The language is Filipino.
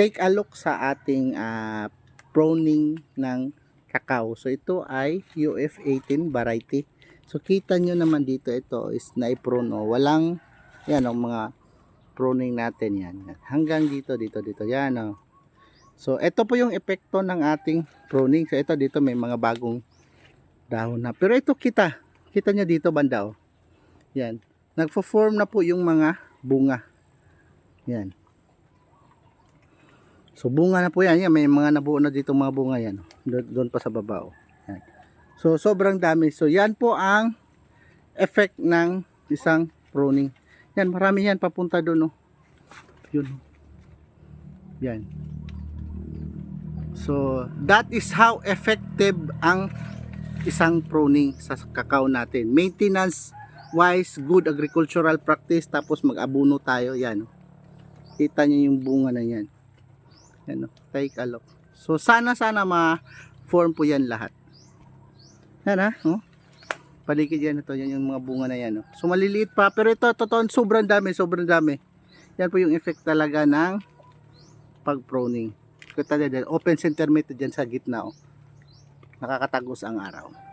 take a look sa ating ah, pruning ng cacao. So ito ay UF18 variety. So kita nyo naman dito ito is na-prune oh. Walang yan ang mga pruning natin yan. Hanggang dito dito dito yan oh. So ito po yung epekto ng ating pruning. So ito dito may mga bagong dahon na. Pero ito kita, kita nyo dito banda oh. Yan. Nagfo-form na po yung mga bunga. Yan. So bunga na po yan. yan may mga nabuo na dito mga bunga yan. oh. Doon, pa sa baba. Oh. Yan. So sobrang dami. So yan po ang effect ng isang pruning. Yan, marami yan papunta doon. Oh. Yun. oh. Yan. So that is how effective ang isang pruning sa kakao natin. Maintenance wise, good agricultural practice tapos mag-abuno tayo. Yan. oh. Kita niyo yung bunga na yan. Yan, oh. take a look. So, sana sana ma-form po yan lahat. Yan ha, oh. Paligid yan ito, yan yung mga bunga na yan. Oh. So, maliliit pa, pero ito, totoo, sobrang dami, sobrang dami. Yan po yung effect talaga ng pag-pruning. Kita dyan, open center method dyan sa gitna, oh. Nakakatagos ang araw.